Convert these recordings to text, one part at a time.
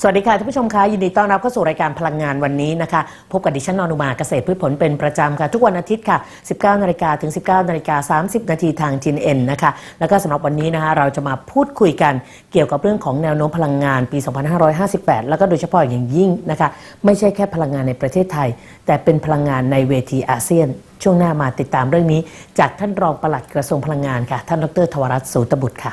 สวัสดีค่ะท่านผู้ชมคะยินดีต้อนรับเข้าสู่รายการพลังงานวันนี้นะคะ พบกับดิฉันนอนุมาเกษตรพืชผลเป็นประจำค่ะ ทุกวันอาทิตย์ค่ะ 19นาฬิกาถึง 19นาฬิกา30 นาทีทางจีนเอ็นนะคะ แล้วก็สำหรับวันนี้นะคะเราจะมาพูดคุยกันเกี่ยวกับเรื่องของแนวโน้มพลังงานปี 2558 แล้วก็โดยเฉพาะอย่างยิ่งนะคะ ไม่ใช่แค่พลังงานในประเทศไทย แต่เป็นพลังงานในเวทีอาเซียน ช่วงหน้ามาติดตามเรื่องนี้ จากท่านรองปลัดกระทรวงพลังงานค่ะ ท่านดรทวรัตน์สูตบุตรค่ะ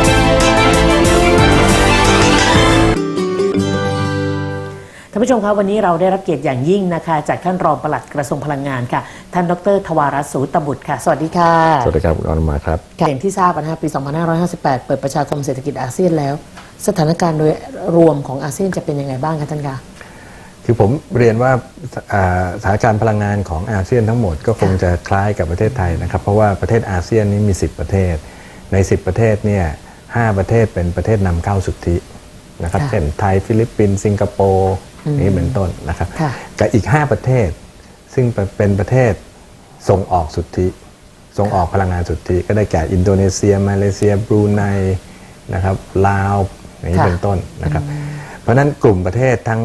ท่านผู้ชมครับวันนี้เราได้รับเกียรติอย่างยิ่งนะคะ จากท่านรองปลัดกระทรวงพลังงานค่ะ ท่านดรทวารัตน์สูตบุตรค่ะ สวัสดีค่ะสวัสดีครับคุณอนุมาครับ ค่ะอย่างที่ทราบนะคะปี 2558 เปิดประชาคมเศรษฐกิจอาเซียนแล้ว สถานการณ์โดยรวมของอาเซียนจะเป็นยังไงบ้างคะท่านคะ คือผมเรียนว่าอ่าสถานการณ์พลังงานของอาเซียนทั้งหมดก็คงจะคล้ายกับประเทศไทยนะครับ เพราะว่าประเทศอาเซียนนี้มี 10 ประเทศ ใน 10 ประเทศเนี่ยห้าประเทศเป็นประเทศนำเข้าสุทธินะครับค่ะ เช่นไทยฟิลิปปินส์สิงคโปร์ นี่เป็นต้นนะครับค่ะกับอีก 5 ประเทศ ซึ่งเป็นประเทศส่งออกสุทธิส่งออกพลังงานสุทธิ ก็ได้แก่อินโดนีเซีย มาเลเซีย บรูไนนะครับลาวอย่างนี้ค่ะเป็นต้นนะครับ เพราะฉะนั้นกลุ่มประเทศทั้ง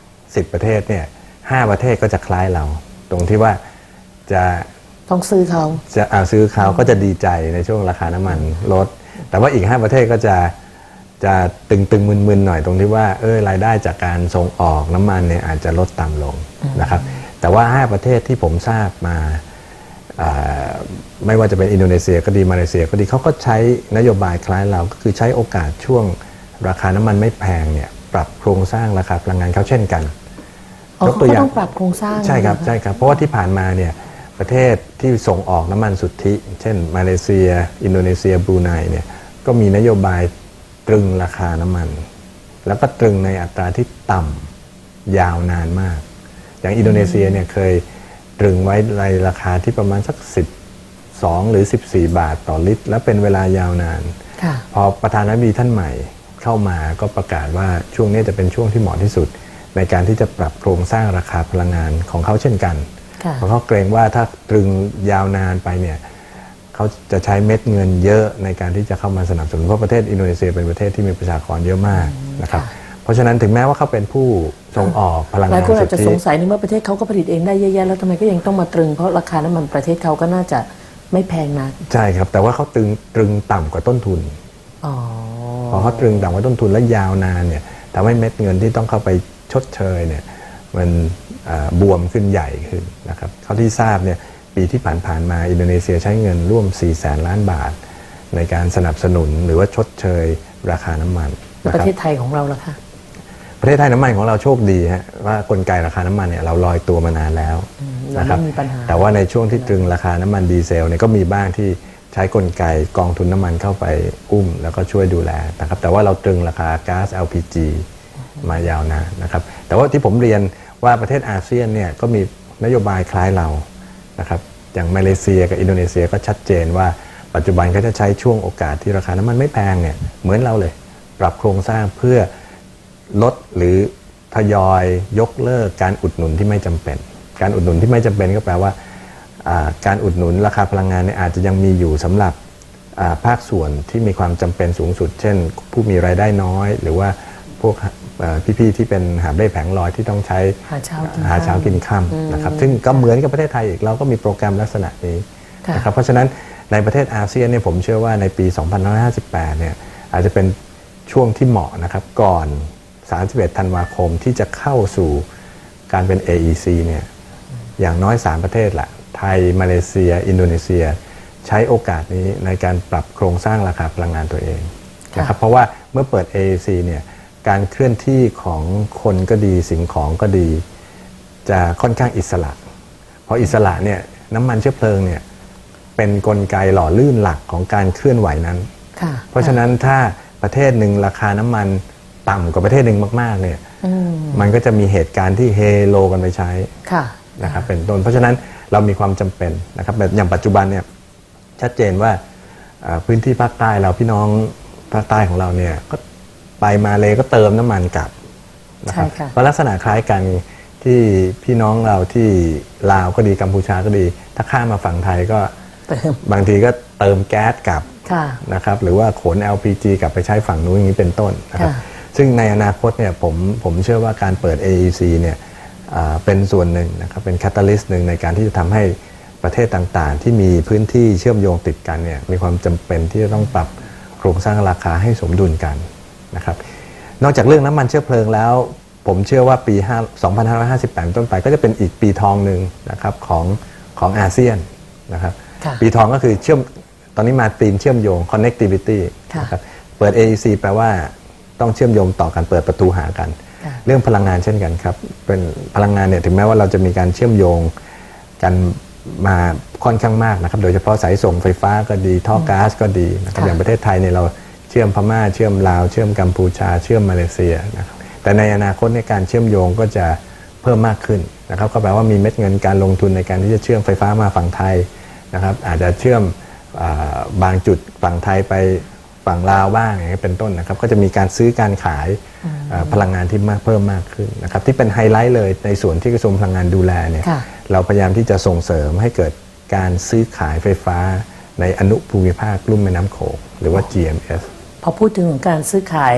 10 ประเทศเนี่ยห้าประเทศก็จะคล้ายเรา ตรงที่ว่าจะต้องซื้อเขาจะเอาซื้อเขาก็จะดีใจในช่วงราคาน้ำมันลดแต่ว่าอีก 5 ประเทศก็จะ จะตึงตึงมึนๆหน่อยตรงที่ว่าเออรายได้จากการส่งออกน้ำมันเนี่ยอาจจะลดต่ำลงนะครับ แต่ว่า 5 ประเทศที่ผมทราบมาอ่าไม่ว่าจะเป็นอินโดนีเซียก็ดีมาเลเซียก็ดีเขาก็ใช้นโยบายคล้ายเราก็คือใช้โอกาสช่วงราคาน้ำมันไม่แพงเนี่ยปรับโครงสร้างราคาพลังงานเขาเช่นกันอ๋อเขาก็ต้องปรับโครงสร้างใช่ครับนะะใช่ครับเพราะว่าที่ผ่านมาเนี่ยประเทศที่ส่งออกน้ำมันสุทธิ เช่น มาเลเซีย อินโดนีเซียบรูไนเนี่ยก็มีนโยบาย ตรึงราคาน้ำมัน แล้วก็ตรึงในอัตราที่ต่ำยาวนานมาก อย่างอินโดนีเซียเนี่ยเคยตรึงไว้ในราคาที่ประมาณสัก 12 หรือ 14 บาทต่อลิตร และเป็นเวลายาวนานค่ะพอประธานาธิบดีท่านใหม่เข้ามาก็ประกาศว่าช่วงนี้จะเป็นช่วงที่เหมาะที่สุด ในการที่จะปรับโครงสร้างราคาพลังงานของเขาเช่นกันค่ะเพราะเขาเกรงว่าถ้าตรึงยาวนานไปเนี่ย เขาจะใช้เม็ดเงินเยอะในการที่จะเข้ามาสนับสนุนเพราะประเทศอินโดนีเซียเป็นประเทศที่มีประชากรเยอะมากนะครับค่ะเพราะฉะนั้นถึงแม้ว่าเขาเป็นผู้ส่งออกพลังหลายงานคนสุอาทจจะธิสงสัยในเมื่อประเทศเขาก็ผลิตเองได้เยอะแยะแล้วทำไมก็ยังต้องมาตรึงเพราะราคาน้ำมันประเทศเขาก็น่าจะไม่แพงนักใช่ครับ แต่ว่าเขาตรึงตรึงต่ำกว่าต้นทุนอ๋อพอเขาตรึงต่ำกว่าต้นทุนและยาวนานเนี่ยทำให้เม็ดเงินที่ต้องเข้าไปชดเชยเนี่ยมันอ่าบวมขึ้นใหญ่ขึ้นนะครับเขาที่ทราบเนี่ย ปีที่ผ่านๆมาอินโดนีเซียใช้เงินร่วม4แสนล้านบาท ในการสนับสนุนหรือว่าชดเชยราคาน้ำมันแล้วนะปคระรับเทศไทยของเราล่ะคะ ประเทศไทยน้ำมันของเราโชคดีฮะว่ากลไกราคาน้ำมันเนี่ยเราลอยตัวมานานแล้วเรานะครับไม่มีปัญหา แต่ว่าในช่วงที่ตรึงราคาน้ำมันดีเซลเนี่ยก็มีบ้างที่ใช้กลไกกองทุนน้ำมันเข้าไปอุ้ม แล้วก็ช่วยดูแลนะครับแต่ว่าเราตรึงราคาก๊าซ LPG มายาวนานนะครับแต่ว่าที่ผมเรียนว่าประเทศอาเซียนเนี่ยก็มีนโยบายคล้ายเรา นะครับอย่างมาเลเซียกับอินโดนีเซียก็ชัดเจนว่าปัจจุบันก็จะใช้ช่วงโอกาสที่ราคาน้ำมันไม่แพงเนี่ยเหมือนเราเลย ปรับโครงสร้างเพื่อลดหรือทยอยยกเลิกการอุดหนุนที่ไม่จำเป็น การอุดหนุนที่ไม่จำเป็นก็แปลว่า การอุดหนุนราคาพลังงานเนี่ยอาจจะยังมีอยู่สำหรับภาคส่วนที่มีความจำเป็นสูงสุด เช่น ผู้มีรายได้น้อย หรือว่าพวก พี่ๆที่เป็นหาบเร่แผงลอยที่ต้องใช้หาเช้ากินหาเช้ากินค่ำนะครับซึ่งก็เหมือนกับประเทศไทยอีกเราก็มีโปรแกรมลักษณะนี้ค่ะนะครับเพราะฉะนั้นในประเทศอาเซียนเนี่ยผมเชื่อว่าในปี 2558 เนี่ยอาจจะเป็นช่วงที่เหมาะนะครับก่อน 31 ธันวาคมที่จะเข้าสู่การเป็น AEC เนี่ยอย่างน้อย 3 ประเทศละไทย มาเลเซีย อินโดนีเซีย ใช้โอกาสนี้ในการปรับโครงสร้างราคาพลังงานตัวเองนะครับเพราะว่าเมื่อเปิด AEC เนี่ย การเคลื่อนที่ของคนก็ดีสิ่งของก็ดี จะค่อนข้างอิสระ เพราะอิสระเนี่ยน้ำมันเชื้อเพลิงเนี่ยเป็นนกลไกหล่อลื่นหลักของการเคลื่อนไหวนั้นค่ะเพราะฉะนั้นถ้าประเทศหนึ่งราคาน้ำมันต่ำกว่าประเทศหนึ่งมาก ๆ เนี่ยมันก็จะมีเหตุการณ์ที่เฮโลกันไปใช้ค่ะนะครับเป็นต้นเพราะฉะนั้นเรามีความจำเป็นนะครับแบบอย่างปัจจุบันเนี่ยชัดเจนว่าเอ่อพื้นที่ภาคใต้เราพี่น้องภาคใต้ของเราเนี่ยก็ ไปมาเลยก็เติมน้ำมันกลับนะครับใช่ค่ะเพราะลักษณะคล้ายกันที่พี่น้องเราที่ลาวก็ดีกัมพูชาก็ดี ถ้าข้ามมาฝั่งไทยก็เติมบางทีก็เติมแก๊สกลับ ค่ะ นะครับหรือว่าขน LPG กลับไปใช้ฝั่งนู้นอย่างนี้เป็นต้นนะครับค่ะ ซึ่งในอนาคตเนี่ยผมผมเชื่อว่าการเปิด AEC เนี่ยอ่าเป็นส่วนหนึ่งนะครับเป็นแคตตาลิสต์หนึ่งในการที่จะทำให้ประเทศต่างๆ ที่มีพื้นที่เชื่อมโยงติดกันเนี่ยมีความจำเป็นที่จะต้องปรับโครงสร้างราคาให้สมดุลกัน นะครับนอกจากเรื่องน้ำมันเชื้อเพลิงแล้ว ผมเชื่อว่าปี5 2558 ต้นไปก็จะเป็นอีกปีทองหนึ่งนะครับของของอาเซียนนะครับค่ะปีทองก็คือเชื่อมตอนนี้มาธีมเชื่อมโยง connectivity ค่ะนะครับเปิด AEC แปลว่าต้องเชื่อมโยงต่อกันเปิดประตูหากันค่ะเรื่องพลังงานเช่นกันครับ เป็นพลังงานเนี่ยถึงแม้ว่าเราจะมีการเชื่อมโยงกันมาค่อนข้างมากนะครับ โดยเฉพาะสายส่งไฟฟ้าก็ดีท่อก๊าซก็ดีนะครับค่ะอย่างประเทศไทยเนี่ยเรา เชื่อมพม่า เชื่อมลาว เชื่อมกัมพูชา เชื่อมมาเลเซียนะครับแต่ในอนาคตในยการเชื่อมโยงก็จะเพิ่มมากขึ้นนะครับก็แปลว่ามีเม็ดเงินการลงทุนในการที่จะเชื่อมไฟฟ้ามาฝั่งไทยนะครับอาจจะเชื่อมอาบางจุดฝั่งไทยไปฝั่งลาวบ้างอย่างนี้ยเป็นต้นนะครับก็จะมีการซื้อการขายเอ่อพลังงานที่มากเพิ่มมากขึ้นนะครับที่เป็นไฮไลท์เลยในส่วนที่กระทรวงพลังงานดูแลเนี่ยค่ะเราพยายามที่จะส่งเสริมให้เกิดการซื้อขายไฟฟ้าในอนุภูมิภาคลุ่มแม่น้ำโขงหรือว่า GMS พอพูดถึงการซื้อขาย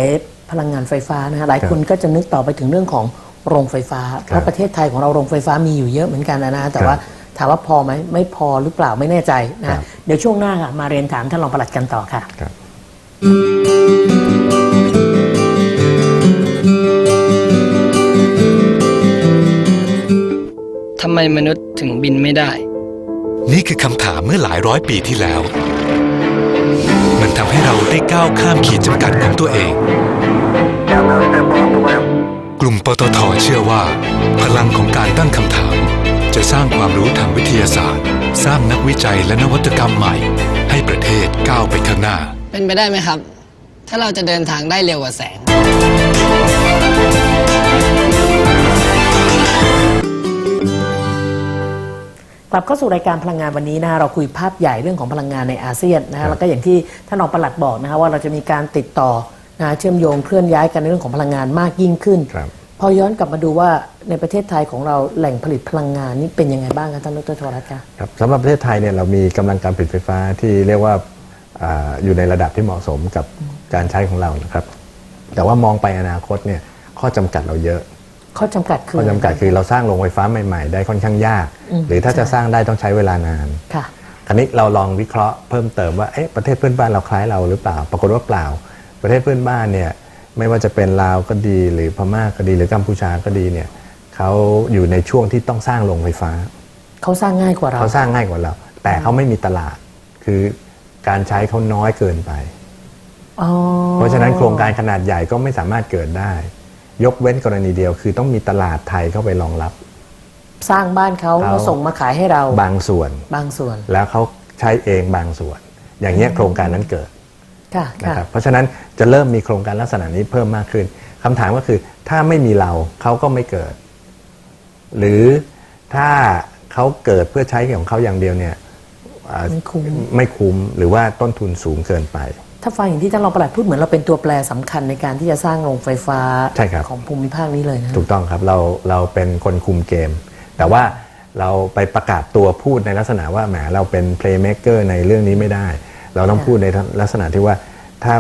พลังงานไฟฟ้านะคะหลายครับคนก็จะนึกต่อไปถึงเรื่องของโรงไฟฟ้า เพราะประเทศไทยของเราโรงไฟฟ้ามีอยู่เยอะเหมือนกันนะนะแต่ครับว่าถามว่าพอไหมไม่พอหรือเปล่าไม่แน่ใจนะครัคะบเดี๋ยวช่วงหน้าค่ะมาเรียนถามท่านรองปลัดกันต่อค่ะครับทำไมมนุษย์ถึงบินไม่ได้ นี่คือคำถามเมื่อหลายร้อยปีที่แล้ว มันทำให้เราได้ก้าวข้ามขีดจำกัดของตัวเอง กลุ่มปตทเชื่อว่า พลังของการตั้งคำถาม จะสร้างความรู้ทางวิทยาศาสตร์ สร้างนักวิจัยและนวัตกรรมใหม่ ให้ประเทศก้าวไปข้างหน้า เป็นไปได้ไหมครับ ถ้าเราจะเดินทางได้เร็วกว่าแสง กลับเข้าสู่รายการพลังงานวันนี้นะคะเราคุยภาพใหญ่เรื่องของพลังงานในอาเซียนนะคะแล้วก็อย่างที่ท่านรองปลัดบอกนะคะว่าเราจะมีการติดต่อนะคะเชื่อมโยงเคลื่อนย้ายกันในเรื่องของพลังงานมากยิ่งขึ้นครับพอย้อนกลับมาดูว่าในประเทศไทยของเราแหล่งผลิตพลังงานนี่เป็นยังไงบ้างคะท่านดรธรัตน์คะครับสำหรับประเทศไทยเนี่ยเรามีกำลังการผลิตไฟฟ้าที่เรียกว่าอาอยู่ในระดับที่เหมาะสมกับการใช้ของเรานะครับ แต่ว่ามองไปอนาคตเนี่ยข้อจำกัดเราเยอะ ข้อจำกัดคือข้อจำกัดคือเราสร้างโรงไฟฟ้าใหม่ๆ ได้ค่อนข้างยากอืมหรือถ้าจะใช่สร้างได้ต้องใช้เวลานาน ค่ะ คราวนี้เราลองวิเคราะห์เพิ่มเติมว่าเอ๊ะประเทศเพื่อนบ้านเราคล้ายเราหรือเปล่า ปรากฏว่าเปล่า ประเทศเพื่อนบ้านเนี่ยไม่ว่าจะเป็นลาวก็ดีหรือพม่าก็ดีหรือกัมพูชาก็ดีเนี่ยเขาอยู่ในช่วงที่ต้องสร้างโรงไฟฟ้า เขาสร้างง่ายกว่าเราเขาสร้างง่ายกว่าเรา แต่เขาไม่มีตลาด คือการใช้เขาน้อยเกินไปอ๋อเพราะฉะนั้นโครงการขนาดใหญ่ก็ไม่สามารถเกิดได้ ยกเว้นกรณีเดียวคือต้องมีตลาดไทยเข้าไปรองรับ สร้างบ้านเขาเขาแล้วส่งมาขายให้เราบางส่วน บางส่วน แล้วเขาใช้เองบางส่วน อย่างเงี้ยโครงการนั้นเกิดค่ะนะค่ะครับเพราะฉะนั้นจะเริ่มมีโครงการลักษณะนี้เพิ่มมากขึ้นคำถามก็คือถ้าไม่มีเราเขาก็ไม่เกิด หรือถ้าเขาเกิดเพื่อใช้ของเขาอย่างเดียวเนี่ยอ่าไม่คุ้มไม่คุ้มหรือว่าต้นทุนสูงเกินไป ถ้าฟังอย่างที่ท่านรองปลัดพูดเหมือนเราเป็นตัวแปรสำคัญในการที่จะสร้างโรงไฟฟ้าใช่ครับของภูมิภาคนี้เลยนะถูกต้องครับเราเราเป็นคนคุมเกม แต่ว่าเราไปประกาศตัวพูดในลักษณะว่าแหมเราเป็น playmaker ในเรื่องนี้ไม่ได้ เราต้องค่ะพูดในลักษณะที่ว่าถ้า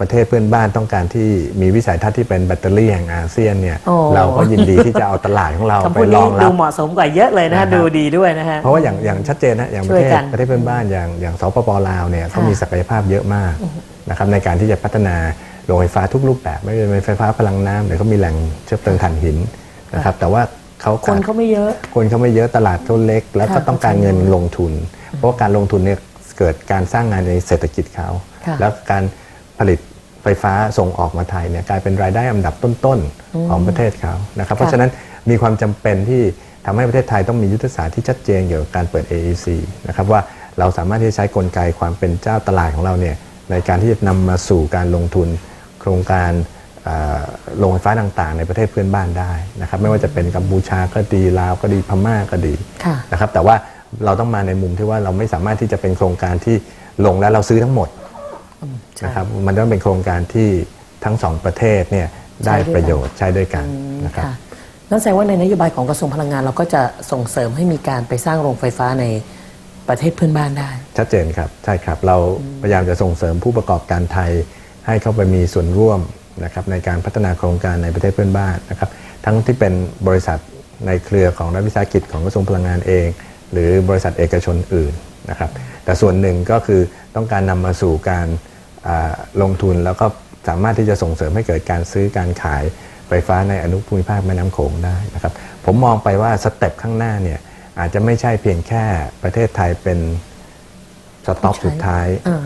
ประเทศเพื่อนบ้านต้องการที่มีวิสัยทัศน์ที่เป็นแบตเตอรี่แห่งอาเซียนเนี่ยโอ้ เราก็ยินดีที่จะเอาตลาดของเราคำไปพูดรนี้องรัดูบ เหมาะสมกว่าเยอะเลยนะนะครัฮะบ ดูดีด้วยนะฮะ เพราะว่าอย่างอย่างชัดเจนนะอย่างประเทช่วยศกันประเทศเพื่อนบ้านอย่างอย่างสปปลาวเนี่ยเขาค่ะมีศักยภาพเยอะมากนะครับในการที่จะพัฒนาโรงไฟฟ้าทุกรูปแบบไม่ว่าจะเป็นไฟฟ้าพลังน้ำหรือเขามีแหล่งเชื้อเพลิงถ่านหินนะครับแต่ว่าเขาคนขาดเขาไม่เยอะ คนเขาไม่เยอะตลาดเขาเล็ก แล้วก็ค่ะต้องการเงินลงทุน เพราะว่าการลงทุนเนี่ยเกิดการสร้างงานในเศรษฐกิจเขาค่ะ แล้วการ ผลิตไฟฟ้าส่งออกมาไทยเนี่ยกลายเป็นรายได้อันดับต้นๆของประเทศเขานะครับเพราะฉะนั้นมีความจำเป็นที่ทำให้ประเทศไทยต้องมียุทธศาสตร์ที่ชัดเจนเกี่ยวกับการเปิด AEC นะครับว่าเราสามารถที่จะใช้กลไกความเป็นเจ้าตลาดของเราเนี่ยในการที่จะนำมาสู่การลงทุน โครงการเอ่อโรงไฟฟ้าต่างๆ ในประเทศเพื่อนบ้านได้นะครับไม่ว่าจะเป็นกัมพูชาก็ดีลาวก็ดีพม่าก็ดีค่ะนะครับแต่ว่าเราต้องมาในมุมที่ว่าเราไม่สามารถที่จะเป็นโครงการที่ลงแล้วเราซื้อทั้งหมดใช่ นะครับมันต้องเป็นโครงการที่ทั้งสองประเทศเนี่ยได้ใช้ด้วยกันประโยชน์ใช้ด้วยกันนะครับค่ะนั่นแสดงว่าในนโยบายของกระทรวงพลังงานเราก็จะส่งเสริมให้มีการไปสร้างโรงไฟฟ้าในประเทศเพื่อนบ้านได้ ชัดเจนครับใช่ครับ เราพยายามจะส่งเสริมผู้ประกอบการไทย ให้เข้าไปมีส่วนร่วมนะครับในการพัฒนาโครงการในประเทศเพื่อนบ้านนะครับ ทั้งที่เป็นบริษัทในเครือของรัฐวิสาหกิจของกระทรวงพลังงานเอง หรือบริษัทเอกชนอื่นนะครับ แต่ส่วนหนึ่งก็คือต้องการนำมาสู่การอ่า ลงทุนแล้วก็สามารถที่จะส่งเสริมให้เกิดการซื้อการขายไฟฟ้าในอนุภูมิภาคแม่น้ำโขงได้นะครับผมมองไปว่าสเต็ปข้างหน้าเนี่ยอาจจะไม่ใช่เพียงแค่ประเทศไทยเป็นสต็อปผู้ใช้สุดท้ายอ่า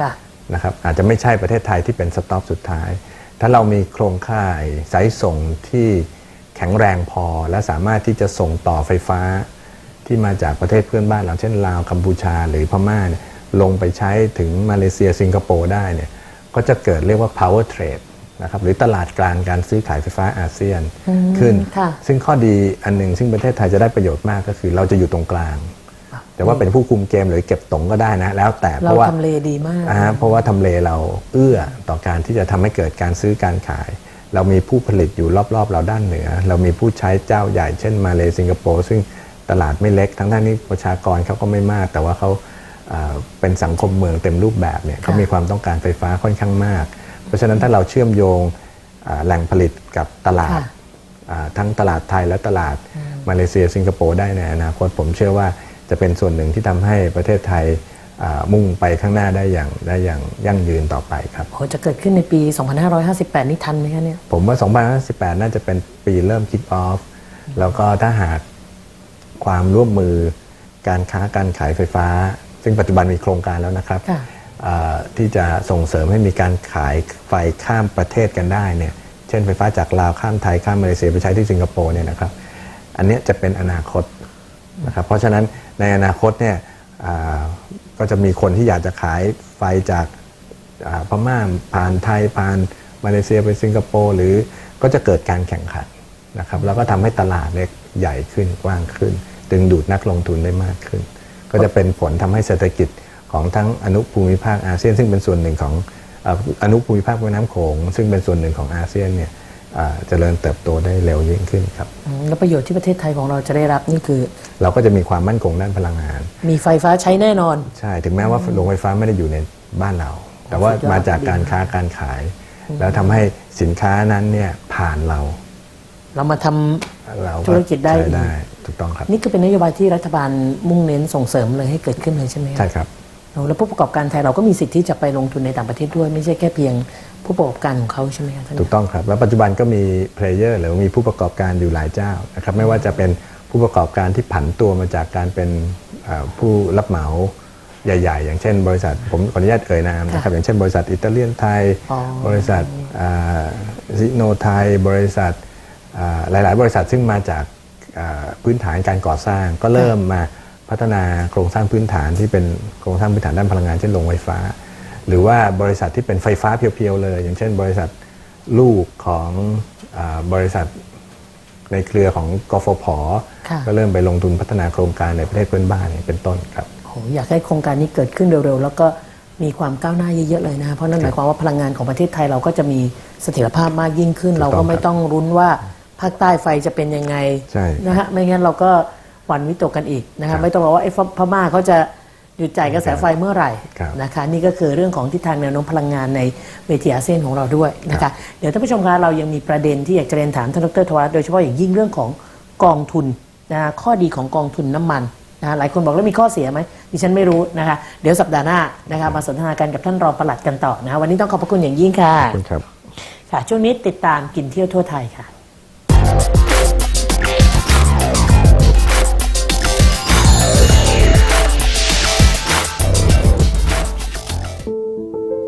ค่ะนะครับอาจจะไม่ใช่ประเทศไทยที่เป็นสต็อปสุดท้าย ถ้าเรามีโครงข่ายสายส่งที่แข็งแรงพอและสามารถที่จะส่งต่อไฟฟ้าที่มาจากประเทศเพื่อนบ้านเราเช่นลาวกัมพูชาหรือพม่าเนี่ย ลงไปใช้ถึงมาเลเซียสิงคโปร์ได้เนี่ยก็จะเกิดเรียกว่า power trade นะครับหรือตลาดกลางการซื้อขายไฟฟ้าอาเซียนขึ้นค่ะซึ่งข้อดีอันหนึ่งซึ่งประเทศไทยจะได้ประโยชน์มากก็คือเราจะอยู่ตรงกลาง แต่ว่าเป็นผู้คุมเกมหรือเก็บตงก็ได้นะ แล้วแต่เพเราราะว่าทำเลดีมากอ่าเพราะว่าทำเลเราเอื้อต่อการที่จะทำให้เกิดการซื้อการขาย เรามีผู้ผลิตอยู่รอบๆ เราด้านเหนือ เรามีผู้ใช้เจ้าใหญ่เช่นมาเลสิงคโปร์ซึ่งตลาดไม่เล็กทั้งท่านนี้ประชากรเขาก็ไม่มาก แต่ว่าเขาอ่า เป็นสังคมเมืองเต็มรูปแบบเนี่ยเขามีความต้องการไฟฟ้าค่อนข้างมาก เพราะฉะนั้นถ้าเราเชื่อมโยงอ่าแหล่งผลิตกับตลาดค่ะอ่าทั้งตลาดไทยและตลาดมาเลเซียสิงคโปร์ได้ในอนาคตผมเชื่อว่าจะเป็นส่วนหนึ่งที่ทำให้ประเทศไทยอ่ามุ่งไปข้างหน้าได้อย่างได้อย่างยั่งยืนต่อไปครับโหจะเกิดขึ้นในปี 2558 นี่ทันไหมคะเนี่ยผมว่า2018น่าจะเป็นปีเริ่ม kick off แล้วก็ถ้าหากความร่วมมือการค้าการขายไฟฟ้า ซึ่งปัจจุบันมีโครงการแล้วนะครับค่ะอ่าที่จะส่งเสริมให้มีการขายไฟข้ามประเทศกันได้เนี่ยเช่นไฟฟ้าจากลาวข้ามไทยข้ามมาเลเซียไปใช้ที่สิงคโปร์เนี่ยนะครับอันเนี้ยจะเป็นอนาคตนะครับเพราะฉะนั้นในอนาคตเนี่ยอ่าก็จะมีคนที่อยากจะขายไฟจากอ่าพม่าผ่านไทยผ่านมาเลเซียไปสิงคโปร์หรือก็จะเกิดการแข่งขันนะครับแล้วก็ทำให้ตลาดเนี่ยใหญ่ขึ้นกว้างขึ้น ดึงดูดนักลงทุนได้มากขึ้น ก็จะเป็นผลทำให้เศรษฐกิจของทั้งอนุภูมิภาคอาเซียน ซึ่งเป็นส่วนหนึ่งของเอ่ออนุภูมิภาคแม่น้ำโขงซึ่งเป็นส่วนหนึ่งของอาเซียนเนี่ยอ่าเจริญเติบโตได้เร็วยิ่งขึ้นครับอืมแล้วประโยชน์ที่ประเทศไทยของเราจะได้รับนี่คือ เราก็จะมีความมั่นคงด้านพลังงาน มีไฟฟ้าใช้แน่นอน ใช่ถึงแม้ว่าโรงไฟฟ้าไม่ได้อยู่ในบ้านเรา แต่ว่าสุดยอดมาจากการค้าการขาย แล้วทำให้สินค้านั้นเนี่ยผ่านเรา เรามาทำ เราธุรกิจได้ใช้ได้ถูกต้องครับ นี่คือเป็นนโยบายที่รัฐบาลมุ่งเน้นส่งเสริมเลยให้เกิดขึ้นเลยใช่ไหมคะใช่ครับเอาแล้วผู้ประกอบการไทยเราก็มีสิทธิ์ที่จะไปลงทุนในต่างประเทศด้วยไม่ใช่แค่เพียงผู้ประกอบการของเขาใช่ไหมคะท่านถูกต้องครับ แล้วปัจจุบันก็มีเพลเยอร์หรือมีผู้ประกอบการอยู่หลายเจ้านะครับไม่ว่าจะเป็นผู้ประกอบการที่ผันตัวมาจากการเป็นเอ่อผู้รับเหมาใหญ่ ๆ อย่างเช่นบริษัทผมขออนุญาตเอ่ยนามนะครับอย่างเช่นบริษัทอิตาเลียนไทยอ๋อบริษัทซิโนไทย บริษัทอ่า หลาย ๆ บริษัทซึ่งมาจากอ่าพื้นฐานการก่อสร้าง ก็เริ่มมาพัฒนาโครงสร้างพื้นฐานที่เป็นโครงสร้างพื้นฐานด้านพลังงานเช่นโรงไฟฟ้า หรือว่าบริษัทที่เป็นไฟฟ้าเพียวๆเลย อย่างเช่น บริษัทลูกของอาบริษัทในเครือของกฟผค่ะก็เริ่มไปลงทุนพัฒนาโครงการในประเทศเพื่อนบ้านเนี่ยเป็นต้นครับโหอยากให้โครงการนี้เกิดขึ้นเร็วๆ แล้วก็มีความก้าวหน้าเยอะๆเลยนะ เพราะนั่นหมายความว่าพลังงานของประเทศไทยเราก็จะมีเสถียรภาพมากยิ่งขึ้นถูกต้เราองก็ไม่ครับต้องรุ้นว่า ภาคใต้ไฟจะเป็นยังไงใช่นะฮะไม่งั้นเราก็หวั่นวิตกกันอีกนะครัคะบไม่ต้องรอว่าไอ้พม่าเขาจะหยุดจ่ายกระแสไฟเมื่อไหร่ครับ นะคะ นี่ก็คือเรื่องของทิศทางแนวโน้มพลังงานในเวทีอาเซียนของเราด้วยนะคะเดี๋ยวท่านผู้ชมคะเรายังมีประเด็นที่อยากจะเรียนถามท่านดรทวัฒน์โดยเฉพาะอย่างยิ่งเรื่องของกองทุนนะข้อดีของกองทุนน้ำมันนะหลายคนบอกแล้วมีข้อเสียไหมดิฉันไม่รู้นะคะเดี๋ยวสัปดาห์หน้านะคะมาสนทนากันกับท่านรองปลัดกันต่อนะคะวันนี้ต้องขอบพระคุณอย่างยิ่งค่ะ ขอบคุณครับ ค่ะ ช่วงนี้ติดตามกินเที่ยวทั่วไทยค่ะ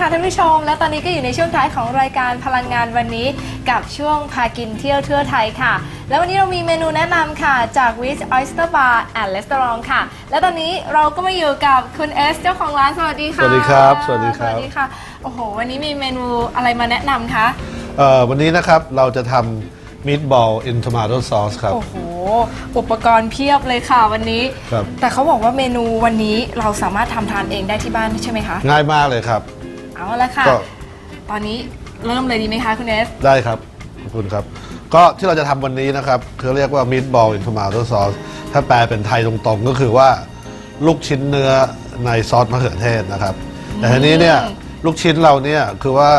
ค่ะท่านผู้ชม และตอนนี้ก็อยู่ในช่วงท้ายของรายการพลังงานวันนี้ กับช่วงพากินเที่ยวทั่วไทยค่ะ แล้ววันนี้เรามีเมนูแนะนำค่ะ จาก Rich Oyster Bar and Restaurant ค่ะ และตอนนี้เราก็มาอยู่กับคุณเอสเจ้าของร้านสวัสดีค่ะสวัสดีครับสวัสดีครับ สวัสดีค่ะโอ้โห วันนี้มีเมนูอะไรมาแนะนำคะเอ่อวันนี้นะครับเราจะทำมีดบอลอินทมาโตซอสครับ โอ้โหอุปกรณ์เพียบเลยค่ะวันนี้ ครับ แต่เขาบอกว่าเมนูวันนี้เราสามารถทำทานเองได้ที่บ้านใช่ไหมคะ ง่ายมากเลยครับ เอาละค่ะ ก็ตอนนี้เริ่มเลยดีไหมคะคุณเอสได้ครับขอบคุณครับ ก็ที่เราจะทำวันนี้นะครับเขาเรียกว่ามีดบอลอินทมาโตซอสถ้าแปลเป็นไทยตรงๆ ก็คือว่าลูกชิ้นเนื้อในซอสมะเขือเทศนะครับ แต่ทีนี้เนี่ยลูกชิ้นเราเนี่ยคือว่า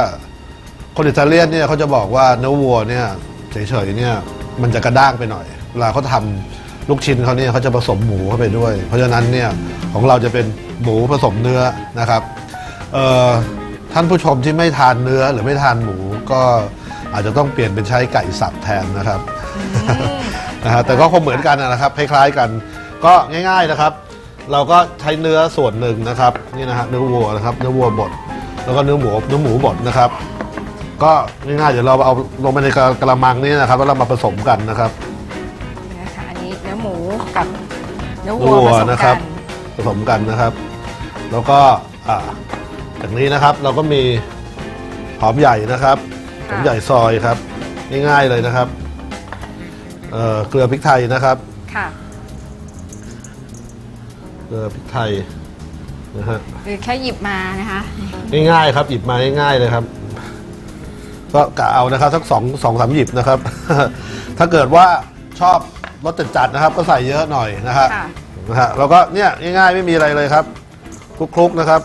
คนอิตาเลียนเนี่ยเขาจะบอกว่าเนื้อวัวเนี่ยเฉยๆเนี่ยมันจะกระด้างไปหน่อย เวลาเขาทำลูกชิ้นเขาเนี่ยเขาจะผสมหมูเข้าไปด้วย เพราะฉะนั้นเนี่ยของเราจะเป็นหมูผสมเนื้อนะครับเอ่อ ท่านผู้ชมที่ไม่ทานเนื้อหรือไม่ทานหมูก็อาจจะต้องเปลี่ยนเป็นใช้ไก่สับแทนนะครับนะฮะแต่ก็คงเหมือนกันนะครับคล้ายๆกัน ก็ง่าย ๆนะครับ เราก็ใช้เนื้อส่วนหนึ่งนะครับนี่นะฮะเนื้อวัวนะครับเนื้อวัวบดแล้วก็เนื้อหมูเนื้อหมูบดนะครับ ก็ง่ายๆเดี๋ยวเราเอาลงไปในกระมังนี้นะครับ แล้วเรามาผสมกันนะครับนี่นะคะอันนี้เนื้อหมูกับเนื้อเนื้วัอววัวผสมนะคกัรับนผสมกันนะครับ แล้วก็อ่า จากนี้นะครับเราก็มีหอมใหญ่นะครับหอมใหญ่ซอยครับง่ายๆเลยนะครับเอ่อเกลือพริกไทยนะครับ ค่ะ เกลือพริกไทยนะฮะหรือแค่หยิบมานะคะ ง่ายๆครับ หยิบมาง่ายๆเลยครับ ก็กะเอานะครับสักสองสองสามหยิบนะครับ ถ้าเกิดว่าชอบรสจัดๆนะครับ ก็ใส่เยอะหน่อยนะฮะค่ะ นะฮะแล้วก็เนี่ยง่ายๆไม่มีอะไรเลยครับคลุกๆนะครับ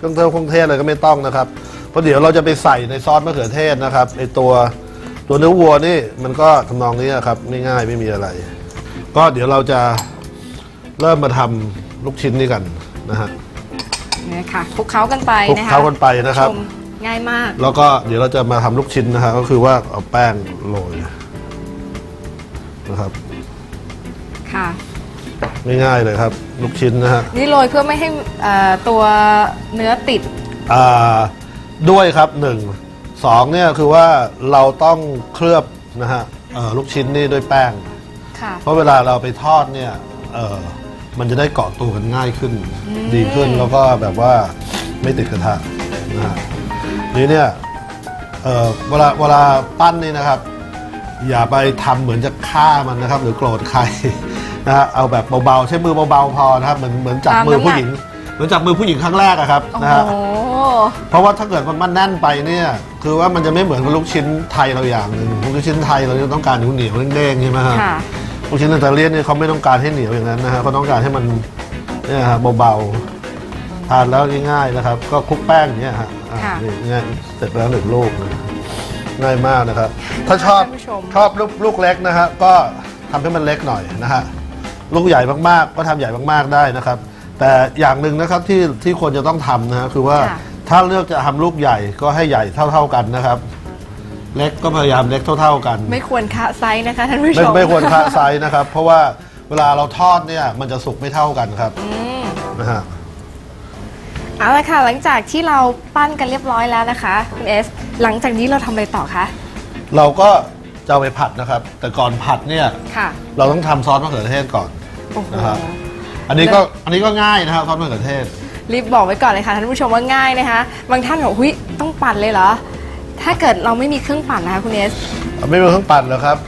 เครื่องเทศเครื่องเทศอะไรก็ไม่ต้องนะครับเพราะเดี๋ยวเราจะไปใส่ในซอสมะเขือเทศนะครับไอตัวตัวเนื้อวัวนี่มันก็ทำนองนี้นะครับง่ายๆไม่มีอะไร ก็เดี๋ยวเราจะเริ่มมาทำลูกชิ้นนี้กันนะฮะ เนี่ยค่ะคลุกเคล้ากันไปคลุกนะคะเคล้ากันไปนะครับ ชมง่ายมาก แล้วก็เดี๋ยวเราจะมาทำลูกชิ้นนะครับก็คือว่าเอาแป้งโรยนะครับค่ะ ง่ายๆเลยครับ ลูกชิ้นนะฮะนี่โรยเพื่อไม่ให้เอ่อตัวเนื้อติด อ่าด้วยครับหนึ่งสองเนี่ยคือว่าเราต้องเคลือบนะฮะเอ่อลูกชิ้นนี่ด้วยแป้ง ค่ะ เพราะเวลาเราไปทอดเนี่ยเออมันจะได้เกาะตัวกันง่ายขึ้น ดีขึ้นแล้วก็แบบว่าไม่ติดกระทะนะฮะนี่เนี่ยเออเวลาเวลาปั้นนี่นะครับ อย่าไปทำเหมือนจะฆ่ามันนะครับ หรือโกรธใคร นะฮะเอาแบบเบาๆใช้มือเบาๆพอนะครับเหมือนเหมือนจับตามมือน้ำหนัก ผู้หญิงเหมือนจับมือผู้หญิงครั้งแรกอะครับโอ้นะฮะโหเพราะว่าถ้าเกิดมันมันแน่นไปเนี่ยคือว่ามันจะไม่เหมือนกับลูกชิ้นไทยเราอย่างหนึ่งลูกชิ้นไทยเราจะต้องการเหนียวเหนียวๆเด้งๆใช่ไหมฮะ ค่ะ ลูกชิ้นอิตาเลียนเนี่ยเขาไม่ต้องการให้เหนียวอย่างนั้นนะฮะเขาต้องการให้มันเนี่ยฮะเบาๆทานแล้วง่ายๆนะครับ ก็คลุกแป้งอย่างเงี้ยฮะอะค่ะนี่เนี่ยเสร็จแล้วหนึ่งลูกนะง่ายมากนะครับ ถ้าชอบท่านผู้ชม ชอบลูกลูกเล็กนะฮะก็ทำให้มันเล็กหน่อยนะฮะ ลูกใหญ่มากๆ ก็ทำใหญ่มากๆได้นะครับ แต่อย่างหนึ่งนะครับที่ที่ควรจะต้องทำนะฮะคือว่าค่ะถ้าเลือกจะทำลูกใหญ่ก็ให้ใหญ่เท่า ๆกันนะครับ เล็กก็พยายามเล็กเท่า ๆกัน ไม่ควรคะไซส์นะคะท่านผู้ชไม่มไม่ควรคะไซส์นะครับ เพราะว่าเวลาเราทอดเนี่ยมันจะสุกไม่เท่ากันครับอืมนะฮะเอาละค่ะ หลังจากที่เราปั้นกันเรียบร้อยแล้วนะคะคุณเอสหลังจากนี้เราทำอะไรต่อคะเราก็จะเอาไปผัดนะครับ แต่ก่อนผัดเนี่ยค่ะ เราต้องทำซอสมะเขือเทศก่อน โอ้โห นะครับอันนี้ก็อันนี้ก็ง่ายนะครับซอสมะเขือเทศ รีบบอกไว้ก่อนเลยค่ะท่านผู้ชมว่าง่ายนะคะ บางท่านบอกหุยต้องปั่นเลยเหรอ ถ้าเกิดเราไม่มีเครื่องปั่นนะคะคุณเอสไม่มีเครื่องปั่นแล้วครับ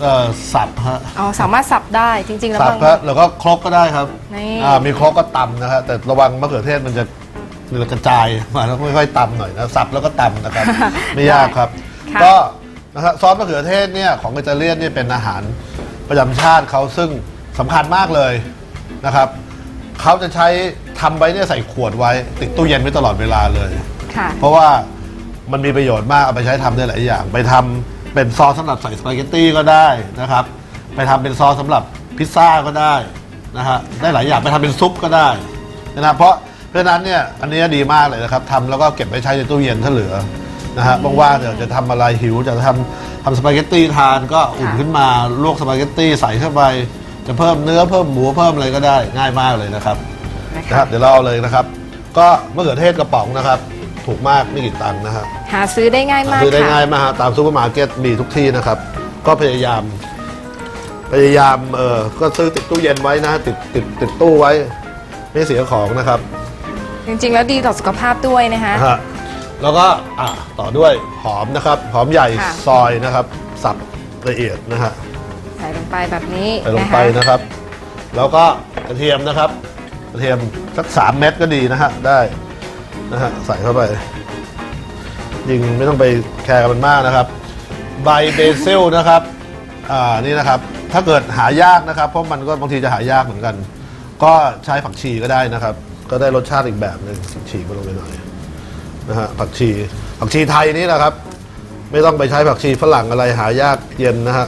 เอ่อสับฮะอ๋อสามารถสับได้จริง ๆ แล้วสับบางก็แล้วก็ครกก็ได้ครับนี่ อ่ามีครกก็ตำนะฮะแต่ระวังมะเขือเทศมันจะเรือกระจายมาแล้วค่อยๆตำหน่อยนะสับแล้วก็ตำนะครับ ไม่ยากครับ ค่ะ ก็นะฮะซอสมะเขือเทศเนี่ยของอิตาเลียนเนี่ยเป็นอาหารประจำชาติเขาซึ่ง สำคัญมากเลยนะครับ เขาจะใช้ทำไว้เนี่ยใส่ขวดไว้ ติดตู้เย็นไว้ตลอดเวลาเลย ค่ะ เพราะว่ามันมีประโยชน์มากเอาไปใช้ทำได้หลายอย่าง ไปทำเป็นซอสสำหรับใส่สปาเกตตี้ก็ได้นะครับ ไปทำเป็นซอสสำหรับพิซซ่าก็ได้นะฮะได้หลายอย่างไปทำเป็นซุปก็ได้นะครับเพราะเพราะฉะนั้นเนี่ยอันนี้ดีมากเลยนะครับทำแล้วก็เก็บไว้ใช้ในตู้เย็นถ้าเหลือนะฮะว่างๆเดี๋ยวจะทำอะไรหิวจะทำทำสปาเกตตี้ทานก็อุ่นขึ้นมาลวกสปาเกตตี้ใส่เข้าไป จะเพิ่มเนื้อเพิ่มหมูเพิ่มอะไรก็ได้ง่ายมากเลยนะครับนะนะคะครับเดี๋ยวเราเอาเลยนะครับ ก็มะเขือเทศกระป๋องนะครับ ถูกมากไม่กี่ตังค์นะครับหาซื้อได้ง่ายมากซื้อได้ค่ะง่ายมากฮะตามซูเปอร์มาร์เก็ตมีทุกที่นะครับ ก็พยายาม พยายามเออก็ซื้อติดตู้เย็นไว้นะ ติดติดติดตู้ไว้ ไม่เสียของนะครับ จริงๆ แล้วดีต่อสุขภาพด้วยนะคะ นะฮะแล้วก็อะต่อด้วยหอมนะครับ หอมใหญ่ค่ะ ซอยนะครับ สับละเอียดนะฮะใส่ลงไปแบบนี้ใส่ลงนะไปคะนะครับ แล้วก็กระเทียมนะครับ กระเทียมสักสามเม็ดก็ดีนะฮะได้นะฮะใส่เข้าไปยิงไม่ต้องไปแคร์กับมันมากนะครับ ใบเบซิลนะครับ อ่านี่นะครับ ถ้าเกิดหายากนะครับ เพราะมันก็บางทีจะหายากเหมือนกัน ก็ใช้ผักชีก็ได้นะครับ ก็ได้รสชาติอีกแบบหนึ่งฉีกไปลงไปหน่อยนะฮะผักชีผักชีไทยนี่นะครับ ไม่ต้องไปใช้ผักชีฝรั่งอะไรหายากเย็นนะฮะ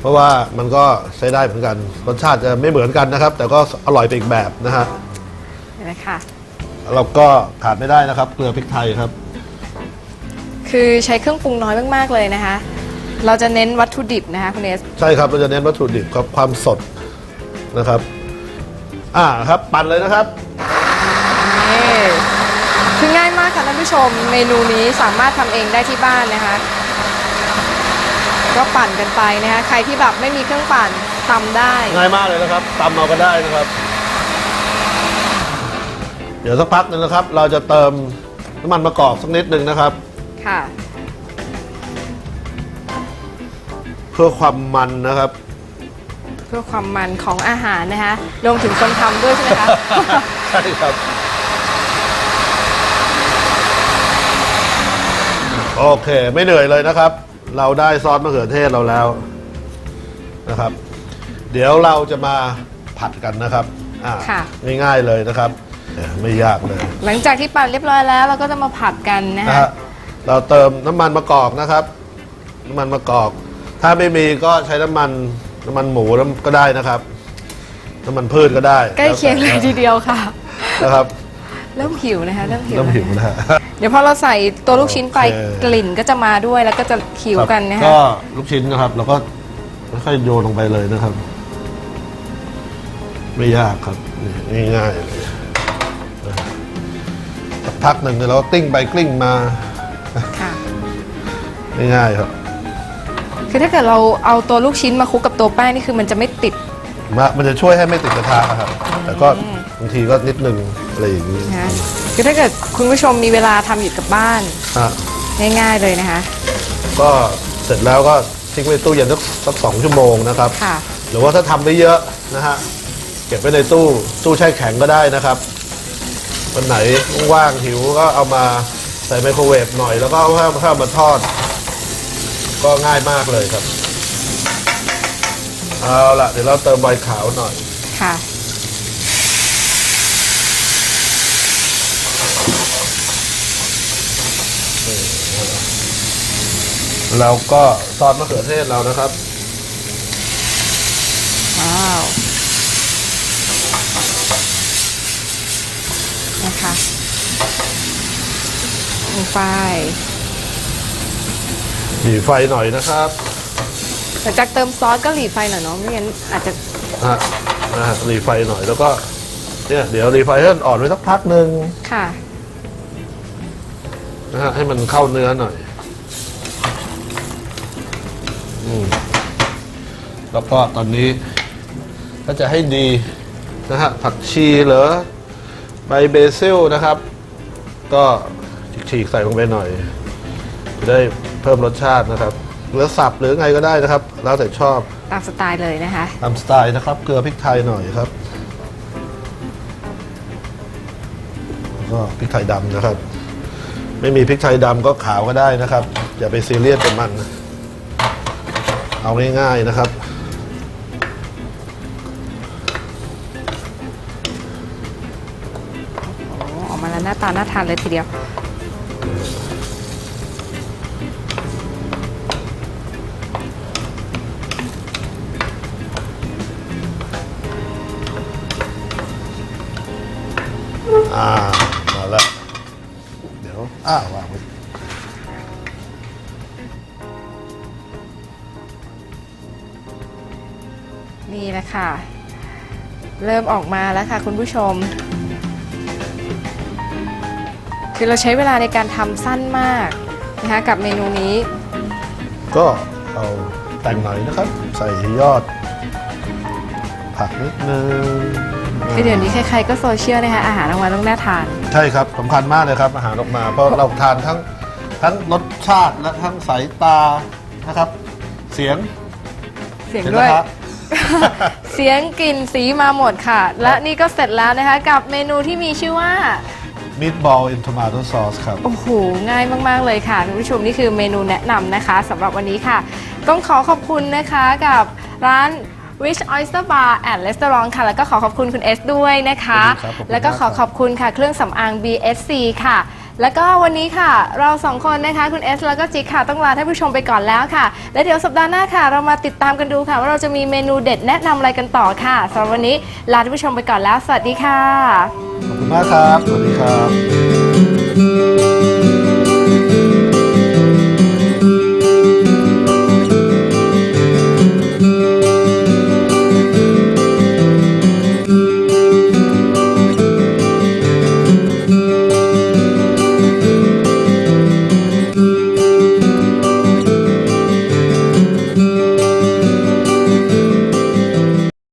เพราะว่ามันก็ใช้ได้เหมือนกัน รสชาติจะไม่เหมือนกันนะครับ แต่ก็อร่อยไปอีกแบบนะฮะเห็นไหมคะเราก็ขาดไม่ได้นะครับ เกลือพริกไทยครับ คือใช้เครื่องปรุงน้อยมากๆเลยนะคะ เราจะเน้นวัตถุดิบนะคะคุณเอสใช่ครับเราจะเน้นวัตถุดิบครับความสดนะครับ อ่าครับปั่นเลยนะครับ นี่คือง่ายมากค่ะท่านผู้ชม เมนูนี้สามารถทำเองได้ที่บ้านนะคะ ก็ปั่นกันไปนะคะใครที่แบบไม่มีเครื่องปั่นทำได้ ง่ายมากเลยนะครับตำเอาก็ได้นะครับ เดี๋ยวสักพักหนึงนะครับ เราจะเติมน้ำมันมะกอกสักนิดหนึ่งนะครับ ค่ะ เพื่อความมันนะครับ เพื่อความมันของอาหารนะคะรวมถึงคนทำด้วยใช่ไหมคะ ใช่ครับ โอเค ไม่เหนื่อยเลยนะครับ เราได้ซอสมะเขือเทศเราแล้วนะครับ เดี๋ยวเราจะมาผัดกันนะครับอ่าค่ะ ง่ายๆเลยนะครับเออไม่ยากเลยหลังจากที่ปั่นเรียบร้อยแล้ว เราก็จะมาผัดกันนะนะคะฮะเราเติมน้ำมันมะกอกนะครับ น้ำมันมะกอก ถ้าไม่มีก็ใช้น้ำมันน้ำมันหมูก็ได้นะครับ น้ำมันพืชก็ได้ใกล้เคียงเลยทีเดียวค่ะ นะครับ เริ่มหิวนะคะ เริ่มหิวเริ่มหิวแล้วนะฮะ เดี๋ยวพอเราใส่ตัวลูกชิ้นไปโอเค กลิ่นก็จะมาด้วยแล้วก็จะหิวกันนะก็คะลูกชิ้นนะครับเราก็ค่อยๆโยนลงไปเลยนะครับ ไม่ยากครับนี่ง่ายๆเลยสักพักหนึ่งเนี่ยเราก็กลิ้งไปกลิ้งมาค่ะ ง่ายๆครับ คือถ้าเกิดเราเอาตัวลูกชิ้นมาคลุกกับตัวแป้งนี่คือมันจะไม่ติด มามันจะช่วยให้ไม่ติดกระทะครับ แต่ก็บางทีก็นิดนึงอะไรอย่างนี้นะคะคือถ้าเกิดคุณผู้ชมมีเวลาทำอยู่กับบ้านฮะง่ายๆเลยนะคะ ก็เสร็จแล้วก็ทิ้งไว้ในตู้เย็นสักสักสองชั่วโมงนะครับ ค่ะ หรือว่าถ้าทำไม่เยอะนะฮะเก็บไว้ในตู้ตู้แช่แข็งก็ได้นะครับวันไหนว่างๆหิวก็เอามาใส่ไมโครเวฟหน่อยแล้วก็เอาข้าวข้าวมาทอด ก็ง่ายมากเลยครับ เอาละเดี๋ยวเราเติมใบขาวหน่อย ค่ะแล้วก็ซอสมะเขือเทศเรานะครับ ว้าว นะคะลงไปมีไฟหน่อยนะครับ หลังจากเติมซอสก็หลีไฟหน่อยเนาะไม่งั้นอาจจะนะฮะนะฮะรีไฟหน่อยแล้วก็เนี่ยเดี๋ยวรีไฟให้มันอ่อนไว้สักพักหนึ่งค่ะ นะฮะให้มันเข้าเนื้อหน่อยอืมแล้วก็ตอนนี้ถ้าจะให้ดีนะฮะผักชีเหรือใบเบซิลนะครับ ก็ฉีกๆใส่ลงไปหน่อยจะได้เพิ่มรสชาตินะครับ หรือสับหรือไงก็ได้นะครับ แล้วแต่ชอบตามสไตล์เลยนะคะ ตามสไตล์นะครับ เกลือพริกไทยหน่อยครับแล้วก็พริกไทยดำนะครับ ไม่มีพริกไทยดำก็ขาวก็ได้นะครับ อย่าไปซีเรียสกับมัน เอาง่ายๆนะครับ โอ้ออกมาแล้วหน้าตาน่าทานเลยทีเดียว อ่ามาแล้วเดี๋ยวอ้าวางไว้นี่แหละค่ะ เริ่มออกมาแล้วค่ะคุณผู้ชม คือเราใช้เวลาในการทำสั้นมากนะคะกับเมนูนี้ ก็เอาแต่งหน่อยนะครับ ใส่ยอด ผักนิดนึง คือเดี๋ยวนี้ใครๆก็โซเชียลนะคะอาหารออกมาต้องน่าทาน ใช่ครับสำคัญมากเลยครับ อาหารออกมา เพราะเราทานทั้งทั้งรสชาติและทั้งสายตานะครับ เสียงเสียงเห็นด้วย นะครับ เสียงกลิ่นสีมาหมดค่ะ และนี่ก็เสร็จแล้วนะคะ กับเมนูที่มีชื่อว่า meatball in tomato sauce ครับ โอ้โห ง่ายมาก ๆ เลยค่ะคุณผู้ชมนี่คือเมนูแนะนำนะคะสำหรับวันนี้ค่ะ ต้องขอขอบคุณนะคะกับร้าน Wish Oyster Bar and Restaurant ค่ะ แล้วก็ขอขอบคุณคุณเอสด้วยนะคะ ขอบคุณครับขอบคุณแล้วก็ขอขอบคุณค่ะ เครื่องสำอาง BSC ค่ะ แล้วก็วันนี้ค่ะ เราสองคนนะคะ คุณเอสแล้วก็จิ๊กค่ะ ต้องลาท่านผู้ชมไปก่อนแล้วค่ะ และเดี๋ยวสัปดาห์หน้าค่ะ เรามาติดตามกันดูค่ะ ว่าเราจะมีเมนูเด็ดแนะนำอะไรกันต่อค่ะสำหรับวันนี้ลาท่านผู้ชมไปก่อนแล้ว สวัสดีค่ะ ขอบคุณมากครับ สวัสดีครับ